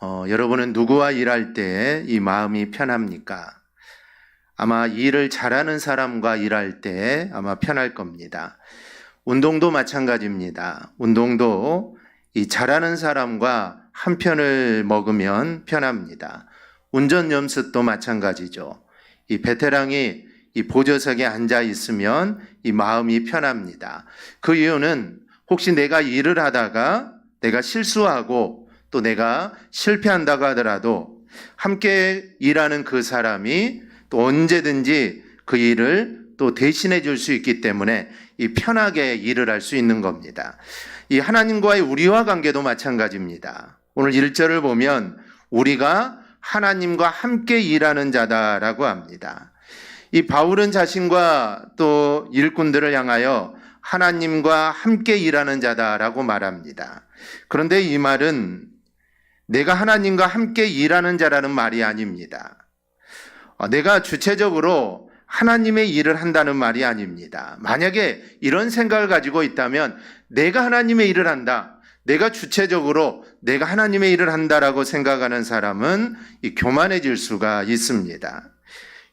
어, 여러분은 누구와 일할 때 이 마음이 편합니까? 아마 일을 잘하는 사람과 일할 때 아마 편할 겁니다. 운동도 마찬가지입니다. 운동도 이 잘하는 사람과 한 편을 먹으면 편합니다. 운전 연습도 마찬가지죠. 이 베테랑이 이 보조석에 앉아 있으면 이 마음이 편합니다. 그 이유는 혹시 내가 일을 하다가 내가 실수하고 또 내가 실패한다고 하더라도 함께 일하는 그 사람이 또 언제든지 그 일을 또 대신해 줄 수 있기 때문에 이 편하게 일을 할 수 있는 겁니다. 이 하나님과의 우리와 관계도 마찬가지입니다. 오늘 1절을 보면 우리가 하나님과 함께 일하는 자다라고 합니다. 이 바울은 자신과 또 일꾼들을 향하여 하나님과 함께 일하는 자다라고 말합니다. 그런데 이 말은 내가 하나님과 함께 일하는 자라는 말이 아닙니다. 어, 내가 주체적으로 하나님의 일을 한다는 말이 아닙니다. 만약에 이런 생각을 가지고 있다면 내가 하나님의 일을 한다. 내가 주체적으로 내가 하나님의 일을 한다라고 생각하는 사람은 이 교만해질 수가 있습니다.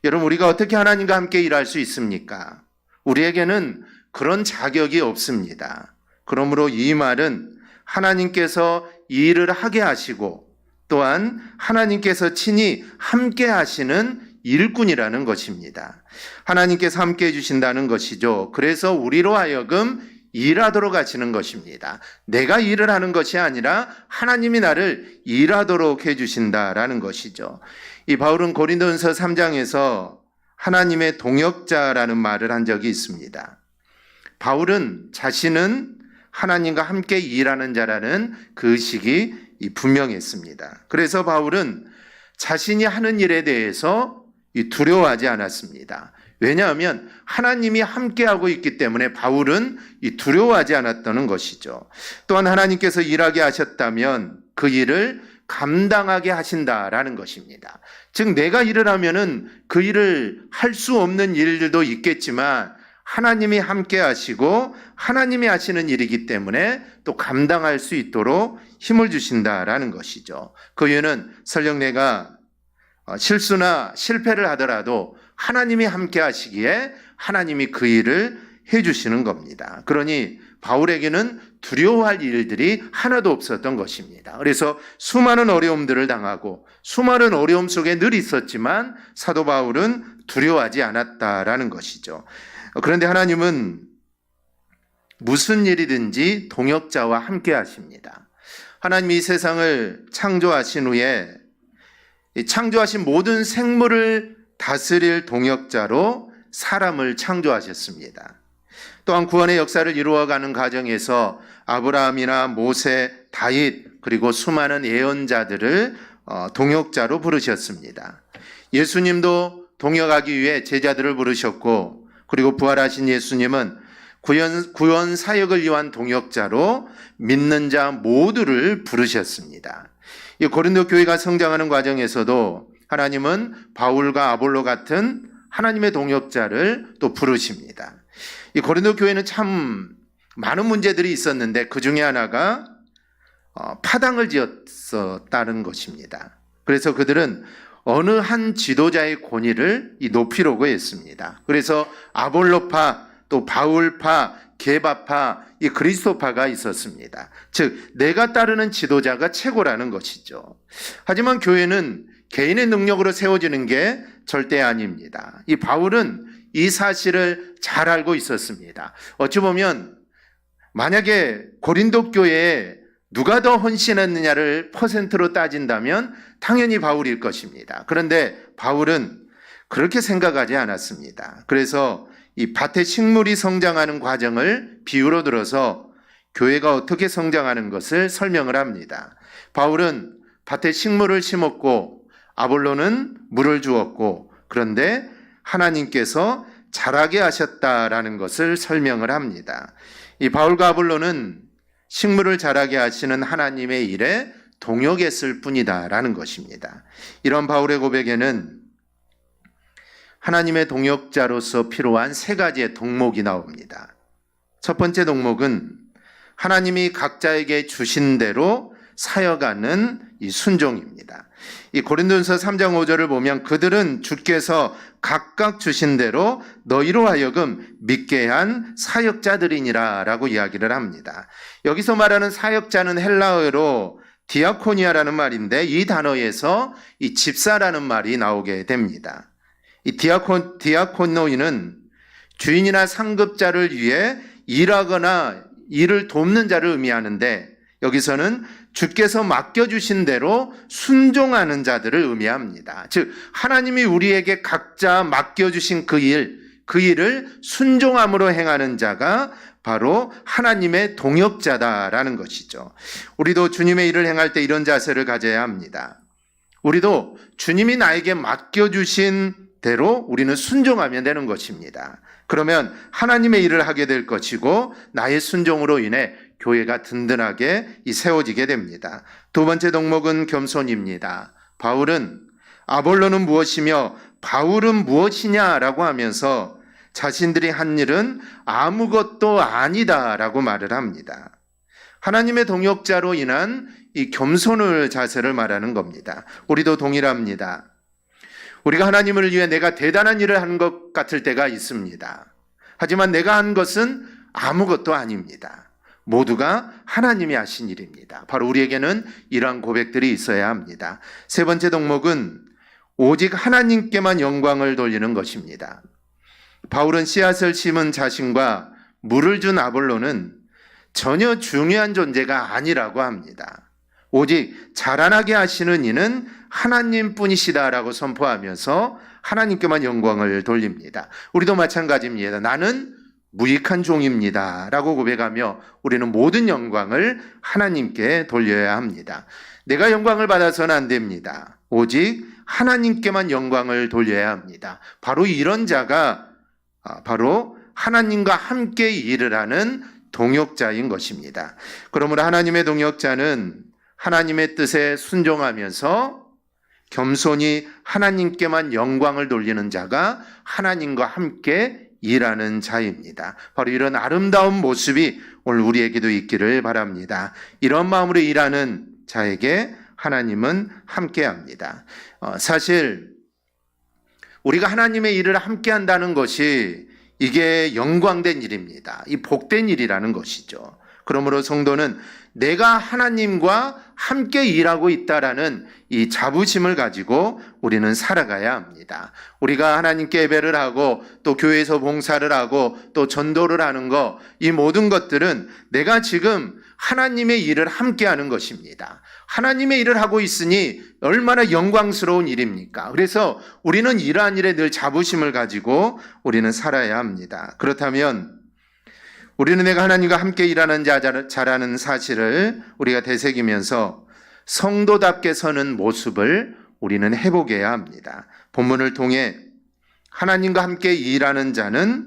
여러분, 우리가 어떻게 하나님과 함께 일할 수 있습니까? 우리에게는 그런 자격이 없습니다. 그러므로 이 말은 하나님께서 이 일을 하게 하시고 또한 하나님께서 친히 함께 하시는 일꾼이라는 것입니다. 하나님께서 함께 해주신다는 것이죠. 그래서 우리로 하여금 일하도록 하시는 것입니다. 내가 일을 하는 것이 아니라 하나님이 나를 일하도록 해주신다라는 것이죠. 이 바울은 고린도전서 3장에서 하나님의 동역자라는 말을 한 적이 있습니다. 바울은 자신은 하나님과 함께 일하는 자라는 그 의식이 분명했습니다. 그래서 바울은 자신이 하는 일에 대해서 두려워하지 않았습니다. 왜냐하면 하나님이 함께하고 있기 때문에 바울은 두려워하지 않았다는 것이죠. 또한 하나님께서 일하게 하셨다면 그 일을 감당하게 하신다라는 것입니다. 즉, 내가 일을 하면은 그 일을 할 수 없는 일들도 있겠지만 하나님이 함께 하시고 하나님이 하시는 일이기 때문에 또 감당할 수 있도록 힘을 주신다라는 것이죠. 그 이유는 설령 내가 어, 실수나 실패를 하더라도 하나님이 함께 하시기에 하나님이 그 일을 해 주시는 겁니다. 그러니 바울에게는 두려워할 일들이 하나도 없었던 것입니다. 그래서 수많은 어려움들을 당하고 수많은 어려움 속에 늘 있었지만 사도 바울은 두려워하지 않았다라는 것이죠. 그런데 하나님은 무슨 일이든지 동역자와 함께 하십니다. 하나님이 이 세상을 창조하신 후에 창조하신 모든 생물을 다스릴 동역자로 사람을 창조하셨습니다. 또한 구원의 역사를 이루어가는 과정에서 아브라함이나 모세, 다윗 그리고 수많은 예언자들을 어, 동역자로 부르셨습니다. 예수님도 동역하기 위해 제자들을 부르셨고 그리고 부활하신 예수님은 구원, 구원 사역을 위한 동역자로 믿는 자 모두를 부르셨습니다. 이 고린도 교회가 성장하는 과정에서도 하나님은 바울과 아볼로 같은 하나님의 동역자를 또 부르십니다. 이 고린도 교회는 참 많은 문제들이 있었는데 그 중에 하나가 어, 파당을 지었었다는 것입니다. 그래서 그들은 어느 한 지도자의 권위를 높이려고 했습니다. 그래서 아볼로파, 또 바울파, 게바파, 이 그리스도파가 있었습니다. 즉, 내가 따르는 지도자가 최고라는 것이죠. 하지만 교회는 개인의 능력으로 세워지는 게 절대 아닙니다. 이 바울은 이 사실을 잘 알고 있었습니다. 어찌 보면 만약에 고린도 교회에 누가 더 헌신했느냐를 퍼센트로 따진다면 당연히 바울일 것입니다. 그런데 바울은 그렇게 생각하지 않았습니다. 그래서 이 밭에 식물이 성장하는 과정을 비유로 들어서 교회가 어떻게 성장하는 것을 설명을 합니다. 바울은 밭에 식물을 심었고 아볼로는 물을 주었고 그런데 하나님께서 자라게 하셨다라는 것을 설명을 합니다. 이 바울과 아볼로는 식물을 자라게 하시는 하나님의 일에 동역했을 뿐이다라는 것입니다. 이런 바울의 고백에는 하나님의 동역자로서 필요한 세 가지의 덕목이 나옵니다. 첫 번째 덕목은 하나님이 각자에게 주신 대로 사여가는 이 순종입니다. 이 고린도전서 3장 5절을 보면 그들은 주께서 각각 주신 대로 너희로 하여금 믿게 한 사역자들이니라라고 이야기를 합니다. 여기서 말하는 사역자는 헬라어로 디아코니아라는 말인데 이 단어에서 이 집사라는 말이 나오게 됩니다. 이 디아콘 디아코노이는 주인이나 상급자를 위해 일하거나 일을 돕는 자를 의미하는데 여기서는 주께서 맡겨주신 대로 순종하는 자들을 의미합니다. 즉, 하나님이 우리에게 각자 맡겨주신 그 일, 그 일을 순종함으로 행하는 자가 바로 하나님의 동역자다라는 것이죠. 우리도 주님의 일을 행할 때 이런 자세를 가져야 합니다. 우리도 주님이 나에게 맡겨주신 대로 우리는 순종하면 되는 것입니다. 그러면 하나님의 일을 하게 될 것이고 나의 순종으로 인해 교회가 든든하게 이 세워지게 됩니다. 두 번째 덕목은 겸손입니다. 바울은 아볼로는 무엇이며 바울은 무엇이냐라고 하면서 자신들이 한 일은 아무것도 아니다라고 말을 합니다. 하나님의 동역자로 인한 이 겸손을 자세를 말하는 겁니다. 우리도 동일합니다. 우리가 하나님을 위해 내가 대단한 일을 한 것 같을 때가 있습니다. 하지만 내가 한 것은 아무것도 아닙니다. 모두가 하나님이 하신 일입니다. 바로 우리에게는 이러한 고백들이 있어야 합니다. 세 번째 덕목은 오직 하나님께만 영광을 돌리는 것입니다. 바울은 씨앗을 심은 자신과 물을 준 아볼로는 전혀 중요한 존재가 아니라고 합니다. 오직 자라나게 하시는 이는 하나님 뿐이시다라고 선포하면서 하나님께만 영광을 돌립니다. 우리도 마찬가지입니다. 나는 무익한 종입니다. 라고 고백하며 우리는 모든 영광을 하나님께 돌려야 합니다. 내가 영광을 받아서는 안 됩니다. 오직 하나님께만 영광을 돌려야 합니다. 바로 이런 자가 아, 바로 하나님과 함께 일을 하는 동역자인 것입니다. 그러므로 하나님의 동역자는 하나님의 뜻에 순종하면서 겸손히 하나님께만 영광을 돌리는 자가 하나님과 함께 일하는 자입니다. 바로 이런 아름다운 모습이 오늘 우리에게도 있기를 바랍니다. 이런 마음으로 일하는 자에게 하나님은 함께 합니다. 어, 사실 우리가 하나님의 일을 함께 한다는 것이 이게 영광된 일입니다. 이 복된 일이라는 것이죠. 그러므로 성도는 내가 하나님과 함께 일하고 있다라는 이 자부심을 가지고 우리는 살아가야 합니다. 우리가 하나님께 예배를 하고 또 교회에서 봉사를 하고 또 전도를 하는 거 이 모든 것들은 내가 지금 하나님의 일을 함께 하는 것입니다. 하나님의 일을 하고 있으니 얼마나 영광스러운 일입니까? 그래서 우리는 이러한 일에 늘 자부심을 가지고 우리는 살아야 합니다. 그렇다면 우리는 내가 하나님과 함께 일하는 자라는 사실을 우리가 되새기면서 성도답게 서는 모습을 우리는 해보게야 합니다. 본문을 통해 하나님과 함께 일하는 자는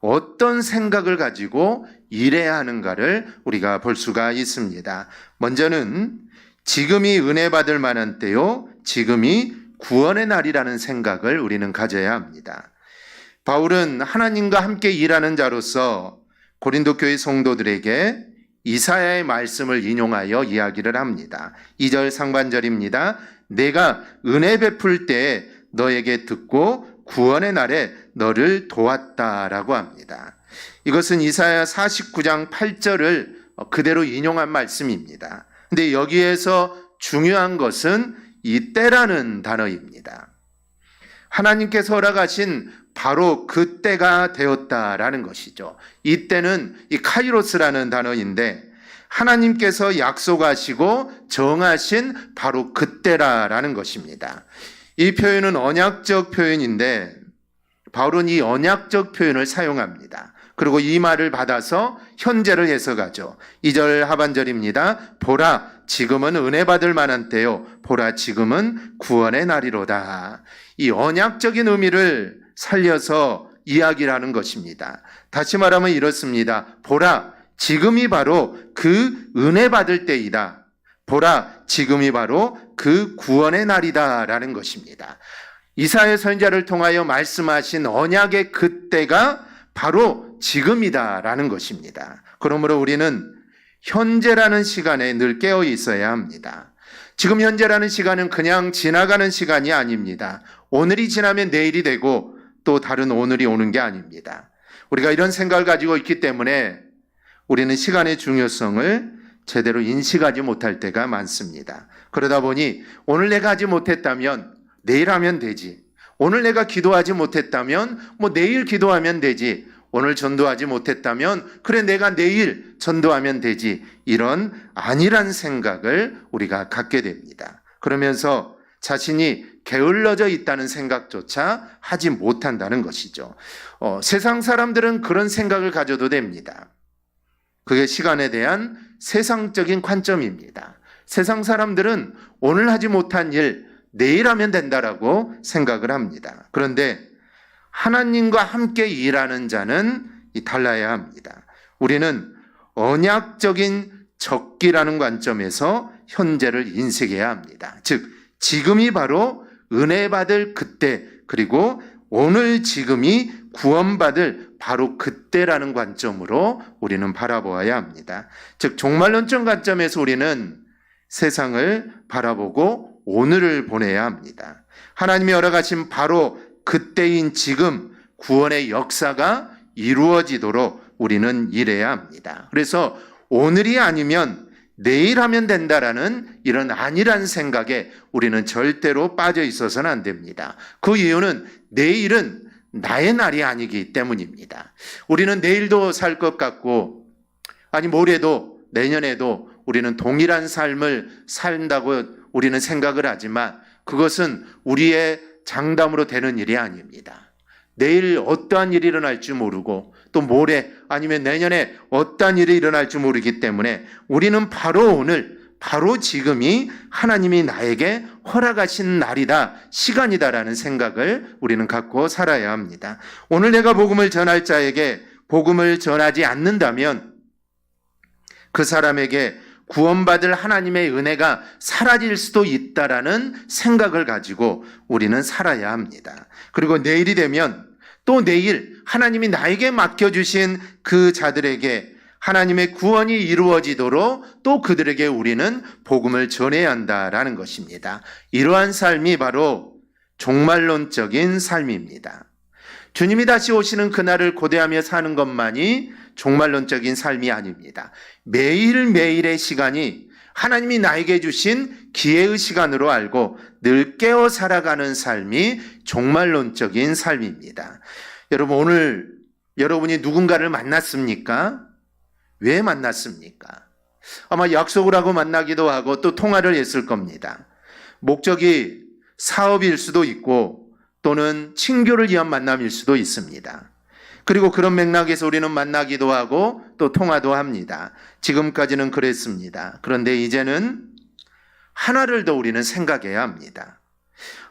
어떤 생각을 가지고 일해야 하는가를 우리가 볼 수가 있습니다. 먼저는 지금이 은혜 받을 만한 때요, 지금이 구원의 날이라는 생각을 우리는 가져야 합니다. 바울은 하나님과 함께 일하는 자로서 고린도 교회 성도들에게 이사야의 말씀을 인용하여 이야기를 합니다. 2절 상반절입니다. 내가 은혜 베풀 때 너에게 듣고 구원의 날에 너를 도왔다라고 합니다. 이것은 이사야 49장 8절을 그대로 인용한 말씀입니다. 근데 여기에서 중요한 것은 이 때라는 단어입니다. 하나님께서 허락하신 바로 그 때가 되었다라는 것이죠. 이 때는 이 카이로스라는 단어인데 하나님께서 약속하시고 정하신 바로 그 때라라는 것입니다. 이 표현은 언약적 표현인데 바울은 이 언약적 표현을 사용합니다. 그리고 이 말을 받아서 현재를 해석하죠. 2절 하반절입니다. 보라, 지금은 은혜 받을 만한 때요. 보라, 지금은 구원의 날이로다. 이 언약적인 의미를 살려서 이야기를 하는 것입니다. 다시 말하면 이렇습니다. 보라, 지금이 바로 그 은혜 받을 때이다. 보라, 지금이 바로 그 구원의 날이다. 라는 것입니다. 이사의 선자를 통하여 말씀하신 언약의 그때가 바로 지금이다. 라는 것입니다. 그러므로 우리는 현재라는 시간에 늘 깨어 있어야 합니다. 지금 현재라는 시간은 그냥 지나가는 시간이 아닙니다. 오늘이 지나면 내일이 되고 또 다른 오늘이 오는 게 아닙니다. 우리가 이런 생각을 가지고 있기 때문에 우리는 시간의 중요성을 제대로 인식하지 못할 때가 많습니다. 그러다 보니 오늘 내가 하지 못했다면 내일 하면 되지. 오늘 내가 기도하지 못했다면 뭐 내일 기도하면 되지. 오늘 전도하지 못했다면 그래 내가 내일 전도하면 되지. 이런 아니란 생각을 우리가 갖게 됩니다. 그러면서 자신이 게을러져 있다는 생각조차 하지 못한다는 것이죠. 어, 세상 사람들은 그런 생각을 가져도 됩니다. 그게 시간에 대한 세상적인 관점입니다. 세상 사람들은 오늘 하지 못한 일 내일 하면 된다라고 생각을 합니다. 그런데 하나님과 함께 일하는 자는 이 달라야 합니다. 우리는 언약적인 적기라는 관점에서 현재를 인식해야 합니다. 즉, 지금이 바로 은혜 받을 그때, 그리고 오늘 지금이 구원받을 바로 그때라는 관점으로 우리는 바라보아야 합니다. 즉, 종말론적 관점에서 우리는 세상을 바라보고 오늘을 보내야 합니다. 하나님이 허락하신 바로 그때인 지금 구원의 역사가 이루어지도록 우리는 일해야 합니다. 그래서 오늘이 아니면 내일 하면 된다라는 이런 아니란 생각에 우리는 절대로 빠져 있어서는 안 됩니다. 그 이유는 내일은 나의 날이 아니기 때문입니다. 우리는 내일도 살 것 같고, 아니, 모레도, 내년에도 우리는 동일한 삶을 산다고 우리는 생각을 하지만 그것은 우리의 장담으로 되는 일이 아닙니다. 내일 어떠한 일이 일어날지 모르고 또 모레 아니면 내년에 어떠한 일이 일어날지 모르기 때문에 우리는 바로 오늘 바로 지금이 하나님이 나에게 허락하신 날이다, 시간이다라는 생각을 우리는 갖고 살아야 합니다. 오늘 내가 복음을 전할 자에게 복음을 전하지 않는다면 그 사람에게 구원받을 하나님의 은혜가 사라질 수도 있다라는 생각을 가지고 우리는 살아야 합니다. 그리고 내일이 되면 또 내일 하나님이 나에게 맡겨주신 그 자들에게 하나님의 구원이 이루어지도록 또 그들에게 우리는 복음을 전해야 한다라는 것입니다. 이러한 삶이 바로 종말론적인 삶입니다. 주님이 다시 오시는 그날을 고대하며 사는 것만이 종말론적인 삶이 아닙니다. 매일매일의 시간이 하나님이 나에게 주신 기회의 시간으로 알고 늘 깨어 살아가는 삶이 종말론적인 삶입니다. 여러분, 오늘 여러분이 누군가를 만났습니까? 왜 만났습니까? 아마 약속을 하고 만나기도 하고 또 통화를 했을 겁니다. 목적이 사업일 수도 있고 또는 친교를 위한 만남일 수도 있습니다. 그리고 그런 맥락에서 우리는 만나기도 하고 또 통화도 합니다. 지금까지는 그랬습니다. 그런데 이제는 하나를 더 우리는 생각해야 합니다.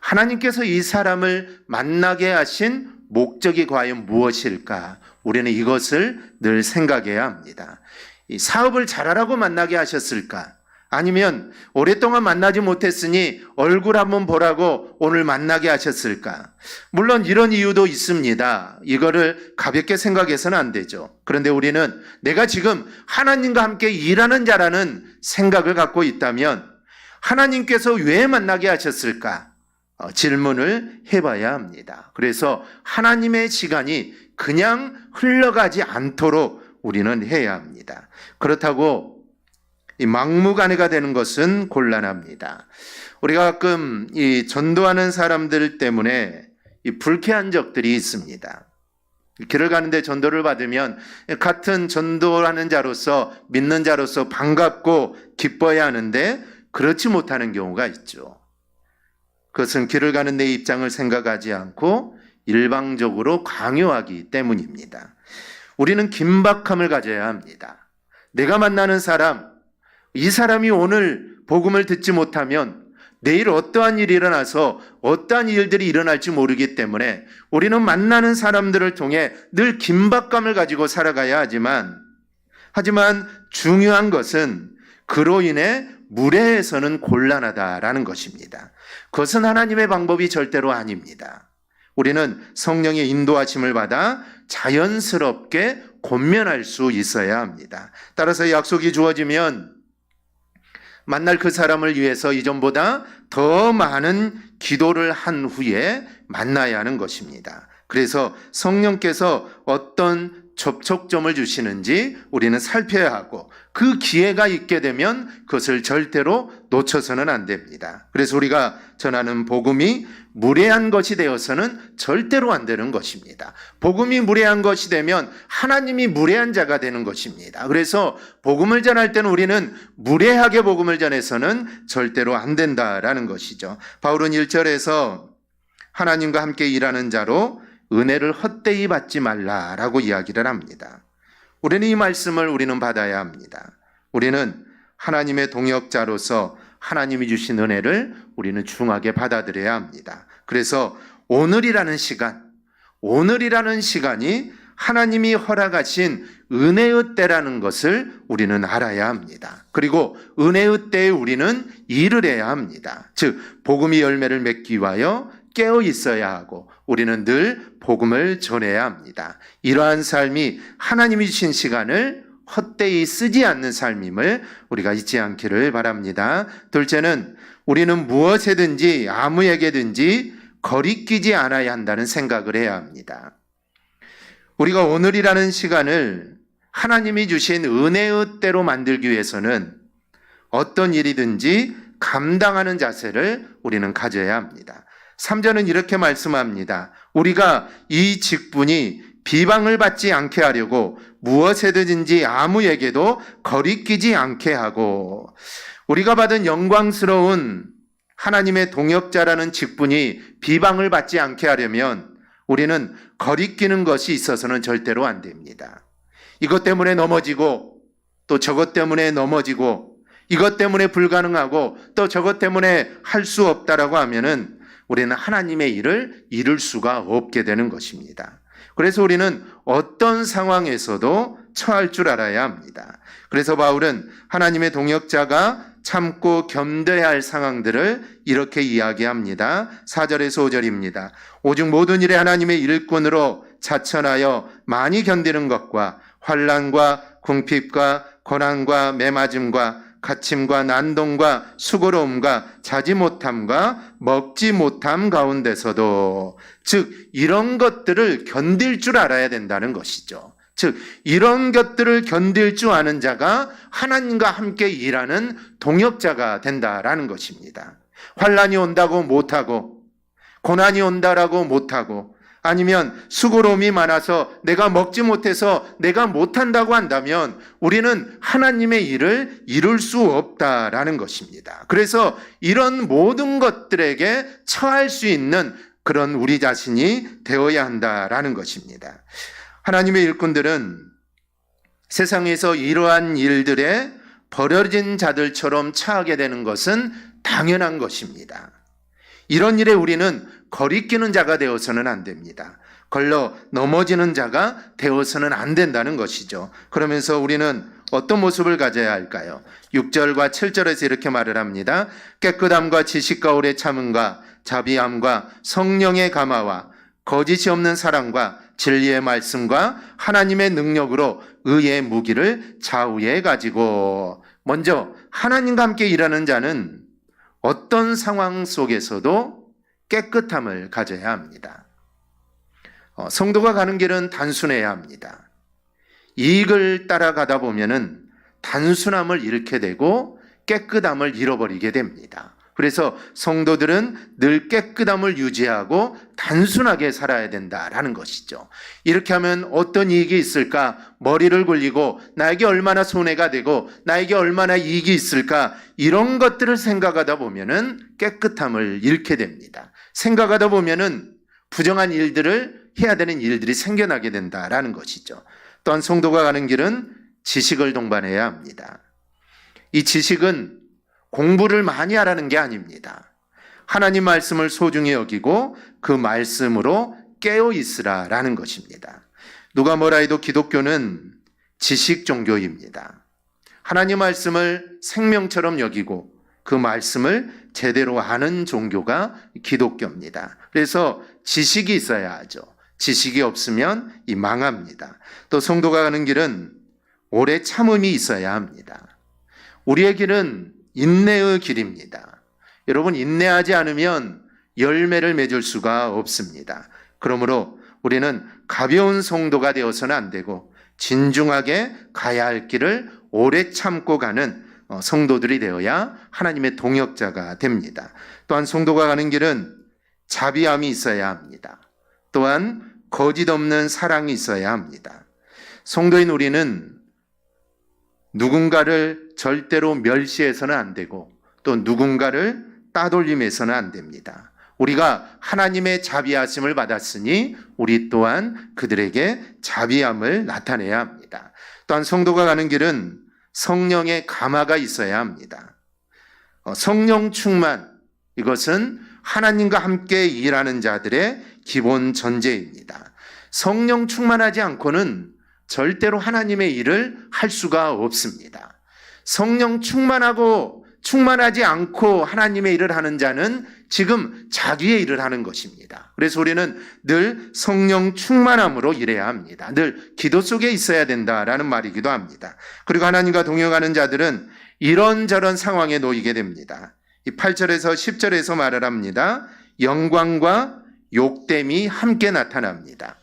하나님께서 이 사람을 만나게 하신 목적이 과연 무엇일까? 우리는 이것을 늘 생각해야 합니다. 이 사업을 잘하라고 만나게 하셨을까? 아니면 오랫동안 만나지 못했으니 얼굴 한번 보라고 오늘 만나게 하셨을까? 물론 이런 이유도 있습니다. 이거를 가볍게 생각해서는 안 되죠. 그런데 우리는 내가 지금 하나님과 함께 일하는 자라는 생각을 갖고 있다면 하나님께서 왜 만나게 하셨을까? 어, 질문을 해봐야 합니다. 그래서 하나님의 시간이 그냥 흘러가지 않도록 우리는 해야 합니다. 그렇다고 이 막무가내가 되는 것은 곤란합니다. 우리가 가끔 이 전도하는 사람들 때문에 이 불쾌한 적들이 있습니다. 길을 가는데 전도를 받으면 같은 전도하는 자로서 믿는 자로서 반갑고 기뻐야 하는데 그렇지 못하는 경우가 있죠. 그것은 길을 가는 내 입장을 생각하지 않고 일방적으로 강요하기 때문입니다. 우리는 긴박함을 가져야 합니다. 내가 만나는 사람, 이 사람이 오늘 복음을 듣지 못하면 내일 어떠한 일이 일어나서 어떠한 일들이 일어날지 모르기 때문에 우리는 만나는 사람들을 통해 늘 긴박감을 가지고 살아가야 하지만 하지만 중요한 것은 그로 인해 무례해서는 곤란하다라는 것입니다. 그것은 하나님의 방법이 절대로 아닙니다. 우리는 성령의 인도하심을 받아 자연스럽게 권면할 수 있어야 합니다. 따라서 약속이 주어지면 만날 그 사람을 위해서 이전보다 더 많은 기도를 한 후에 만나야 하는 것입니다. 그래서 성령께서 어떤 접촉점을 주시는지 우리는 살펴야 하고 그 기회가 있게 되면 그것을 절대로 놓쳐서는 안 됩니다. 그래서 우리가 전하는 복음이 무례한 것이 되어서는 절대로 안 되는 것입니다. 복음이 무례한 것이 되면 하나님이 무례한 자가 되는 것입니다. 그래서 복음을 전할 때는 우리는 무례하게 복음을 전해서는 절대로 안 된다라는 것이죠. 바울은 1절에서 하나님과 함께 일하는 자로 은혜를 헛되이 받지 말라라고 이야기를 합니다. 우리는 이 말씀을 우리는 받아야 합니다. 우리는 하나님의 동역자로서 하나님이 주신 은혜를 우리는 중하게 받아들여야 합니다. 그래서 오늘이라는 시간, 오늘이라는 시간이 하나님이 허락하신 은혜의 때라는 것을 우리는 알아야 합니다. 그리고 은혜의 때에 우리는 일을 해야 합니다. 즉, 복음이 열매를 맺기 위하여 깨어 있어야 하고 우리는 늘 복음을 전해야 합니다. 이러한 삶이 하나님이 주신 시간을 헛되이 쓰지 않는 삶임을 우리가 잊지 않기를 바랍니다. 둘째는 우리는 무엇에든지 아무에게든지 거리끼지 않아야 한다는 생각을 해야 합니다. 우리가 오늘이라는 시간을 하나님이 주신 은혜의 때로 만들기 위해서는 어떤 일이든지 감당하는 자세를 우리는 가져야 합니다. 3절은 이렇게 말씀합니다. 우리가 이 직분이 비방을 받지 않게 하려고 무엇에든지 아무에게도 거리끼지 않게 하고 우리가 받은 영광스러운 하나님의 동역자라는 직분이 비방을 받지 않게 하려면 우리는 거리끼는 것이 있어서는 절대로 안 됩니다. 이것 때문에 넘어지고 또 저것 때문에 넘어지고 이것 때문에 불가능하고 또 저것 때문에 할 수 없다라고 하면은 우리는 하나님의 일을 이룰 수가 없게 되는 것입니다. 그래서 우리는 어떤 상황에서도 처할 줄 알아야 합니다. 그래서 바울은 하나님의 동역자가 참고 견뎌야 할 상황들을 이렇게 이야기합니다. 4절에서 5절입니다. 오직 모든 일에 하나님의 일꾼으로 자천하여 많이 견디는 것과 환란과 궁핍과 고난과 매맞음과 갇힘과 난동과 수고로움과 자지 못함과 먹지 못함 가운데서도 즉 이런 것들을 견딜 줄 알아야 된다는 것이죠. 즉 이런 것들을 견딜 줄 아는 자가 하나님과 함께 일하는 동역자가 된다라는 것입니다. 환란이 온다고 못하고 고난이 온다라고 못하고 아니면 수고로움이 많아서 내가 먹지 못해서 내가 못한다고 한다면 우리는 하나님의 일을 이룰 수 없다라는 것입니다. 그래서 이런 모든 것들에게 처할 수 있는 그런 우리 자신이 되어야 한다라는 것입니다. 하나님의 일꾼들은 세상에서 이러한 일들에 버려진 자들처럼 처하게 되는 것은 당연한 것입니다. 이런 일에 우리는 거리끼는 자가 되어서는 안 됩니다. 걸러 넘어지는 자가 되어서는 안 된다는 것이죠. 그러면서 우리는 어떤 모습을 가져야 할까요? 6절과 7절에서 이렇게 말을 합니다. 깨끗함과 지식과 오래 참음과 자비함과 성령의 감화와 거짓이 없는 사랑과 진리의 말씀과 하나님의 능력으로 의의 무기를 좌우에 가지고 먼저 하나님과 함께 일하는 자는 어떤 상황 속에서도 깨끗함을 가져야 합니다. 어, 성도가 가는 길은 단순해야 합니다. 이익을 따라가다 보면은 단순함을 잃게 되고 깨끗함을 잃어버리게 됩니다. 그래서 성도들은 늘 깨끗함을 유지하고 단순하게 살아야 된다라는 것이죠. 이렇게 하면 어떤 이익이 있을까? 머리를 굴리고 나에게 얼마나 손해가 되고 나에게 얼마나 이익이 있을까? 이런 것들을 생각하다 보면은 깨끗함을 잃게 됩니다. 생각하다 보면은 부정한 일들을 해야 되는 일들이 생겨나게 된다라는 것이죠. 또한 성도가 가는 길은 지식을 동반해야 합니다. 이 지식은 공부를 많이 하라는 게 아닙니다. 하나님 말씀을 소중히 여기고 그 말씀으로 깨어 있으라라는 것입니다. 누가 뭐라 해도 기독교는 지식 종교입니다. 하나님 말씀을 생명처럼 여기고 그 말씀을 제대로 아는 종교가 기독교입니다. 그래서 지식이 있어야 하죠. 지식이 없으면 이 망합니다. 또 성도가 가는 길은 오래 참음이 있어야 합니다. 우리의 길은 인내의 길입니다. 여러분 인내하지 않으면 열매를 맺을 수가 없습니다. 그러므로 우리는 가벼운 성도가 되어서는 안 되고 진중하게 가야 할 길을 오래 참고 가는 어, 성도들이 되어야 하나님의 동역자가 됩니다. 또한 성도가 가는 길은 자비함이 있어야 합니다. 또한 거짓 없는 사랑이 있어야 합니다. 성도인 우리는 누군가를 절대로 멸시해서는 안 되고 또 누군가를 따돌림해서는 안 됩니다. 우리가 하나님의 자비하심을 받았으니 우리 또한 그들에게 자비함을 나타내야 합니다. 또한 성도가 가는 길은 성령의 감화가 있어야 합니다. 어, 성령 충만 이것은 하나님과 함께 일하는 자들의 기본 전제입니다. 성령 충만하지 않고는 절대로 하나님의 일을 할 수가 없습니다. 성령 충만하고 충만하지 않고 하나님의 일을 하는 자는 지금 자기의 일을 하는 것입니다. 그래서 우리는 늘 성령 충만함으로 일해야 합니다. 늘 기도 속에 있어야 된다라는 말이기도 합니다. 그리고 하나님과 동역하는 자들은 이런저런 상황에 놓이게 됩니다. 이 8절에서 10절에서 말을 합니다. 영광과 욕됨이 함께 나타납니다.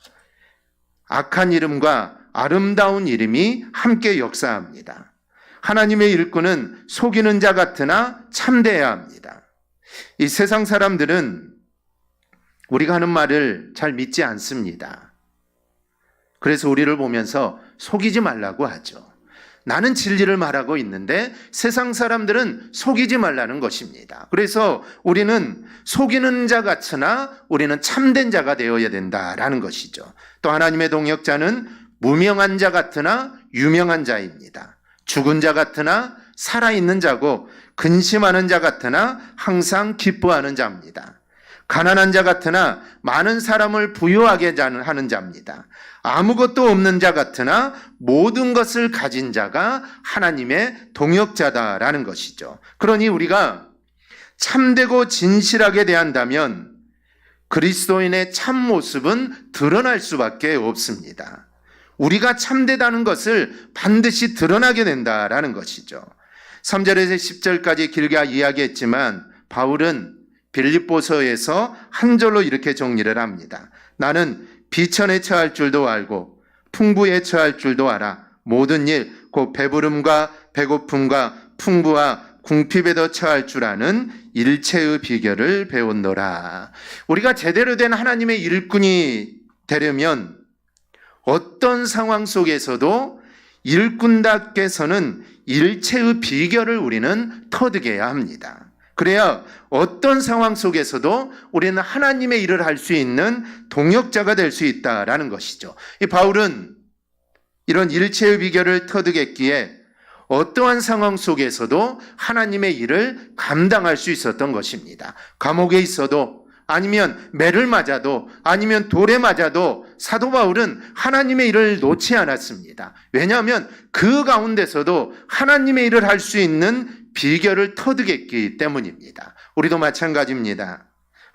악한 이름과 아름다운 이름이 함께 역사합니다. 하나님의 일꾼은 속이는 자 같으나 참되어야 합니다. 이 세상 사람들은 우리가 하는 말을 잘 믿지 않습니다. 그래서 우리를 보면서 속이지 말라고 하죠. 나는 진리를 말하고 있는데 세상 사람들은 속이지 말라는 것입니다. 그래서 우리는 속이는 자 같으나 우리는 참된 자가 되어야 된다라는 것이죠. 또 하나님의 동역자는 무명한 자 같으나 유명한 자입니다. 죽은 자 같으나 살아있는 자고 근심하는 자 같으나 항상 기뻐하는 자입니다. 가난한 자 같으나 많은 사람을 부유하게 하는 자입니다. 아무것도 없는 자 같으나 모든 것을 가진 자가 하나님의 동역자다라는 것이죠. 그러니 우리가 참되고 진실하게 대한다면 그리스도인의 참 모습은 드러날 수밖에 없습니다. 우리가 참되다는 것을 반드시 드러나게 된다라는 것이죠. 3절에서 10절까지 길게 이야기했지만 바울은 빌립보서에서 한 절로 이렇게 정리를 합니다. 나는 비천에 처할 줄도 알고 풍부에 처할 줄도 알아. 모든 일, 곧 배부름과 배고픔과 풍부와 궁핍에도 처할 줄 아는 일체의 비결을 배웠노라. 우리가 제대로 된 하나님의 일꾼이 되려면 어떤 상황 속에서도 일꾼답게서는 일체의 비결을 우리는 터득해야 합니다. 그래야 어떤 상황 속에서도 우리는 하나님의 일을 할 수 있는 동역자가 될 수 있다라는 것이죠. 이 바울은 이런 일체의 비결을 터득했기에 어떠한 상황 속에서도 하나님의 일을 감당할 수 있었던 것입니다. 감옥에 있어도 아니면 매를 맞아도 아니면 돌에 맞아도 사도 바울은 하나님의 일을 놓지 않았습니다. 왜냐하면 그 가운데서도 하나님의 일을 할 수 있는 비결을 터득했기 때문입니다. 우리도 마찬가지입니다.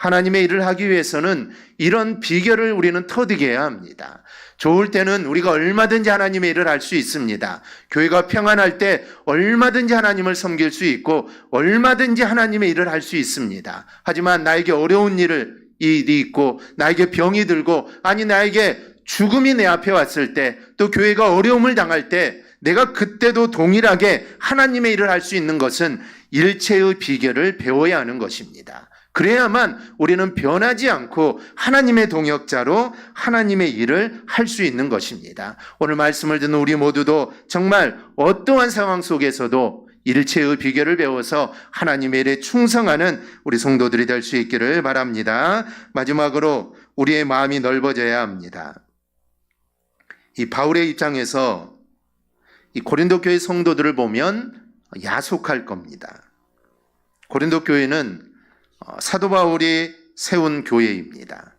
하나님의 일을 하기 위해서는 이런 비결을 우리는 터득해야 합니다. 좋을 때는 우리가 얼마든지 하나님의 일을 할 수 있습니다. 교회가 평안할 때 얼마든지 하나님을 섬길 수 있고 얼마든지 하나님의 일을 할 수 있습니다. 하지만 나에게 어려운 일을 일이 있고 나에게 병이 들고 아니 나에게 죽음이 내 앞에 왔을 때 또 교회가 어려움을 당할 때 내가 그때도 동일하게 하나님의 일을 할 수 있는 것은 일체의 비결을 배워야 하는 것입니다. 그래야만 우리는 변하지 않고 하나님의 동역자로 하나님의 일을 할 수 있는 것입니다. 오늘 말씀을 듣는 우리 모두도 정말 어떠한 상황 속에서도 일체의 비결을 배워서 하나님의 일에 충성하는 우리 성도들이 될 수 있기를 바랍니다. 마지막으로 우리의 마음이 넓어져야 합니다. 이 바울의 입장에서 이 고린도 교회 성도들을 보면 야속할 겁니다. 고린도 교회는 어, 사도 바울이 세운 교회입니다.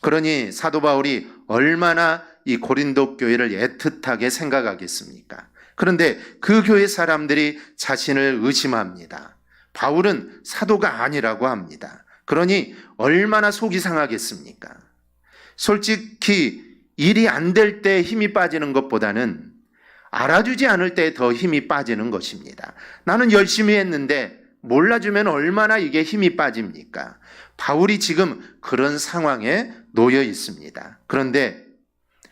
그러니 사도 바울이 얼마나 이 고린도 교회를 애틋하게 생각하겠습니까? 그런데 그 교회 사람들이 자신을 의심합니다. 바울은 사도가 아니라고 합니다. 그러니 얼마나 속이 상하겠습니까? 솔직히 일이 안 될 때 힘이 빠지는 것보다는 알아주지 않을 때 더 힘이 빠지는 것입니다. 나는 열심히 했는데 몰라주면 얼마나 이게 힘이 빠집니까? 바울이 지금 그런 상황에 놓여 있습니다. 그런데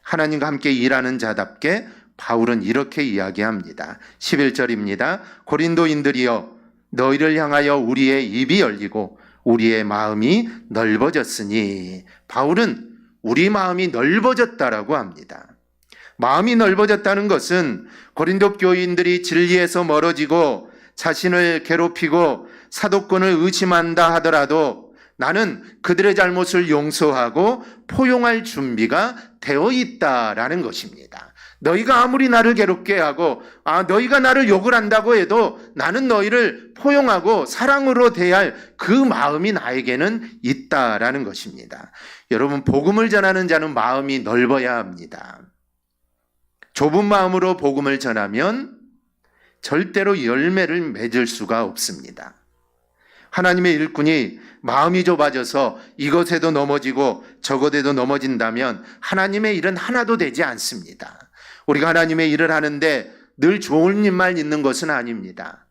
하나님과 함께 일하는 자답게 바울은 이렇게 이야기합니다. 11절입니다. 고린도인들이여 너희를 향하여 우리의 입이 열리고 우리의 마음이 넓어졌으니 바울은 우리 마음이 넓어졌다라고 합니다. 마음이 넓어졌다는 것은 고린도 교인들이 진리에서 멀어지고 자신을 괴롭히고 사도권을 의심한다 하더라도 나는 그들의 잘못을 용서하고 포용할 준비가 되어 있다라는 것입니다. 너희가 아무리 나를 괴롭게 하고 아 너희가 나를 욕을 한다고 해도 나는 너희를 포용하고 사랑으로 대할 그 마음이 나에게는 있다라는 것입니다. 여러분 복음을 전하는 자는 마음이 넓어야 합니다. 좁은 마음으로 복음을 전하면 절대로 열매를 맺을 수가 없습니다. 하나님의 일꾼이 마음이 좁아져서 이것에도 넘어지고 저것에도 넘어진다면 하나님의 일은 하나도 되지 않습니다. 우리가 하나님의 일을 하는데 늘 좋은 일만 있는 것은 아닙니다.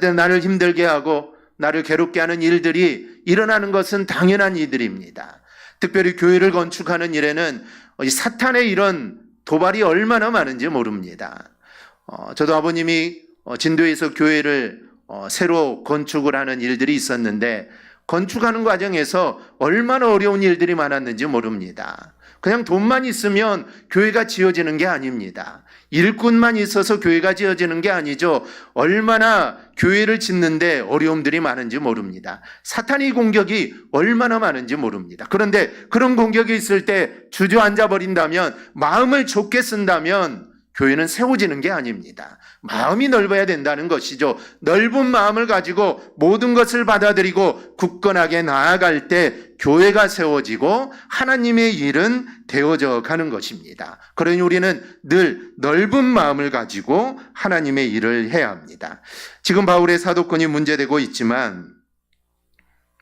때 나를 힘들게 하고 나를 괴롭게 하는 일들이 일어나는 것은 당연한 일들입니다. 특별히 교회를 건축하는 일에는 이 사탄의 이런 도발이 얼마나 많은지 모릅니다. 어, 저도 아버님이 어, 진도에서 교회를 어, 새로 건축을 하는 일들이 있었는데 건축하는 과정에서 얼마나 어려운 일들이 많았는지 모릅니다. 그냥 돈만 있으면 교회가 지어지는 게 아닙니다. 일꾼만 있어서 교회가 지어지는 게 아니죠. 얼마나 교회를 짓는데 어려움들이 많은지 모릅니다. 사탄의 공격이 얼마나 많은지 모릅니다. 그런데 그런 공격이 있을 때 주저앉아 버린다면 마음을 좁게 쓴다면 교회는 세워지는 게 아닙니다. 마음이 넓어야 된다는 것이죠. 넓은 마음을 가지고 모든 것을 받아들이고 굳건하게 나아갈 때 교회가 세워지고 하나님의 일은 되어져 가는 것입니다. 그러니 우리는 늘 넓은 마음을 가지고 하나님의 일을 해야 합니다. 지금 바울의 사도권이 문제되고 있지만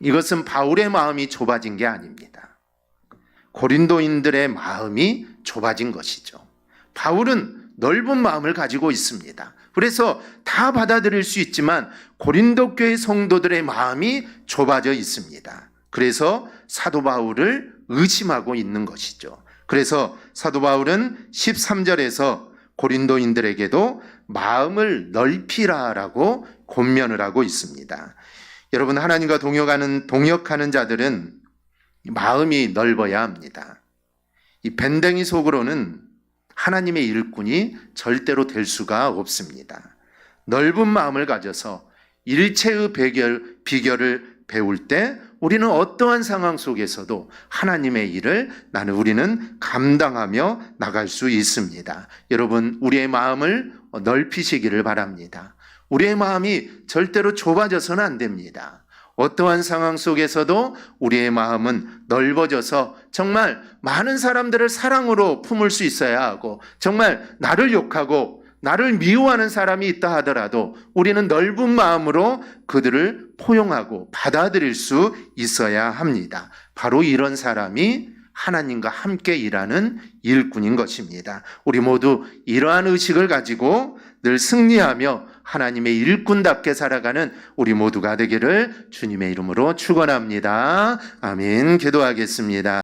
이것은 바울의 마음이 좁아진 게 아닙니다. 고린도인들의 마음이 좁아진 것이죠. 바울은 넓은 마음을 가지고 있습니다. 그래서 다 받아들일 수 있지만 고린도 교회 성도들의 마음이 좁아져 있습니다. 그래서 사도 바울을 의심하고 있는 것이죠. 그래서 사도 바울은 13절에서 고린도인들에게도 마음을 넓히라라고 권면을 하고 있습니다. 여러분 하나님과 동역하는 동역하는 자들은 마음이 넓어야 합니다. 이 밴댕이 속으로는 하나님의 일꾼이 절대로 될 수가 없습니다. 넓은 마음을 가져서 일체의 비결, 비결을 배울 때 우리는 어떠한 상황 속에서도 하나님의 일을 나는 우리는 감당하며 나갈 수 있습니다. 여러분, 우리의 마음을 넓히시기를 바랍니다. 우리의 마음이 절대로 좁아져서는 안 됩니다. 어떠한 상황 속에서도 우리의 마음은 넓어져서 정말 많은 사람들을 사랑으로 품을 수 있어야 하고 정말 나를 욕하고 나를 미워하는 사람이 있다 하더라도 우리는 넓은 마음으로 그들을 포용하고 받아들일 수 있어야 합니다. 바로 이런 사람이 하나님과 함께 일하는 일꾼인 것입니다. 우리 모두 이러한 의식을 가지고 늘 승리하며 하나님의 일꾼답게 살아가는 우리 모두가 되기를 주님의 이름으로 축원합니다. 아멘. 기도하겠습니다.